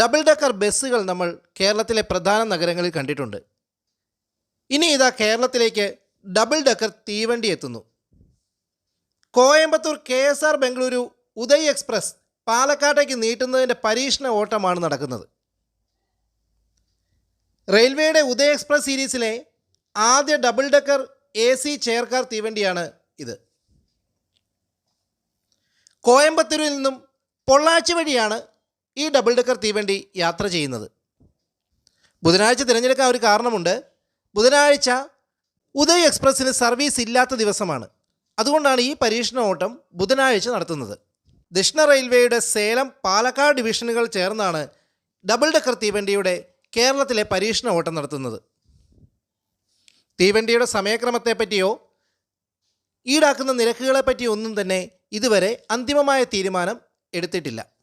Double decker ബസ്സുകൾ നമ്മൾ കേരളത്തിലെ പ്രധാന നഗരങ്ങളിൽ കണ്ടിട്ടുണ്ട്. ഇനി ഇതാ കേരളത്തിലേക്ക് ഡബിൾ ഡെക്കർ തീവണ്ടി എത്തുന്നു. Coimbatore K S R Bengaluru Uday express പാലക്കാട്ടേക്ക് നീട്ടുന്നതിന്റെ പരീക്ഷണ ഓട്ടമാണ് നടക്കുന്നത്. റെയിൽവേയുടെ ഉദയ് എക്സ്പ്രസ് സീരീസിലെ ആദ്യ double decker A C chair car തീവണ്ടിയാണ് ഇത്. കോയമ്പത്തൂരിൽ നിന്നും പൊള്ളാച്ചി വഴിയാണ് ഈ ഡബിൾ ഡെക്കർ തീവണ്ടി യാത്ര ചെയ്യുന്നത്. ബുധനാഴ്ച തിരഞ്ഞെടുക്കാൻ ഒരു കാരണമുണ്ട്. ബുധനാഴ്ച ഉദയ് എക്സ്പ്രസ്സിന് സർവീസ് ഇല്ലാത്ത ദിവസമാണ്. അതുകൊണ്ടാണ് ഈ പരീക്ഷണ ഓട്ടം ബുധനാഴ്ച നടത്തുന്നത്. ദക്ഷിണ റെയിൽവേയുടെ സേലം പാലക്കാട് ഡിവിഷനുകൾ ചേർന്നാണ് ഡബിൾ ഡെക്കർ തീവണ്ടിയുടെ കേരളത്തിലെ പരീക്ഷണ ഓട്ടം നടത്തുന്നത്. തീവണ്ടിയുടെ സമയക്രമത്തെപ്പറ്റിയോ ഈടാക്കുന്ന നിരക്കുകളെപ്പറ്റിയോ ഒന്നും തന്നെ ഇതുവരെ അന്തിമമായ തീരുമാനം എടുത്തിട്ടില്ല.